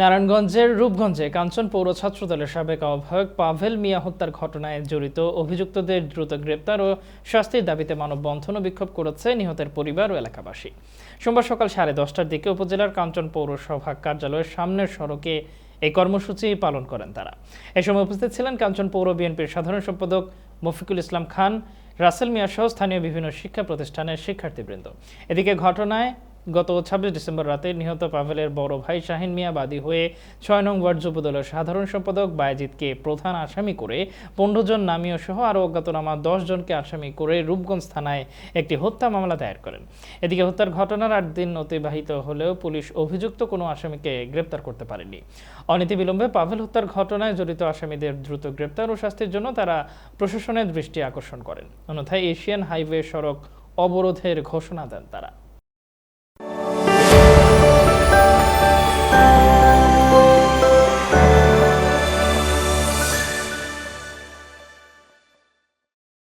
নারায়ণগঞ্জের রূপগঞ্জে কাঞ্চন পৌর ছাত্রদলের সাবেক আহ্বায়ক পাভেল মিয়া হত্যার ঘটনায় জড়িত অভিযুক্তদের দ্রুত গ্রেপ্তার ও শাস্তির দাবিতে মানববন্ধন ও বিক্ষোভ করেছে নিহতের পরিবার ও এলাকাবাসী। সোমবার সকাল সাড়ে দশটার দিকে উপজেলার কাঞ্চন পৌরসভা কার্যালয়ের সামনের সড়কে এই কর্মসূচি পালন করেন তারা। এ সময় উপস্থিত ছিলেন কাঞ্চন পৌর বিএনপির সাধারণ সম্পাদক মফিকুল ইসলাম খান, রাসেল মিয়া সহ স্থানীয় বিভিন্ন শিক্ষা প্রতিষ্ঠানের শিক্ষার্থীবৃন্দ। এদিকে ঘটনায় গত ছাব্বিশ ডিসেম্বর রাতে নিহত পাভেলের বড় ভাই শাহিন মিয়া বাদী হয়ে ছয় নং ওয়ার্ড যুবদলের সাধারণ সম্পাদক বায়েজিৎকে প্রধান আসামি করে পনেরো জন নামীয় সহ আরও অজ্ঞাতনামা দশ জনকে আসামি করে রূপগঞ্জ থানায় একটি হত্যা মামলা দায়ের করেন। এদিকে হত্যার ঘটনার আট দিন অতিবাহিত হলেও পুলিশ অভিযুক্ত কোনো আসামিকে গ্রেপ্তার করতে পারেনি। অনীতি অনীতিবিলম্বে পাভেল হত্যার ঘটনায় জড়িত আসামিদের দ্রুত গ্রেপ্তার ও শাস্তির জন্য তারা প্রশাসনের দৃষ্টি আকর্ষণ করেন। অন্যথায় এশিয়ান হাইওয়ে সড়ক অবরোধের ঘোষণা দেন তারা।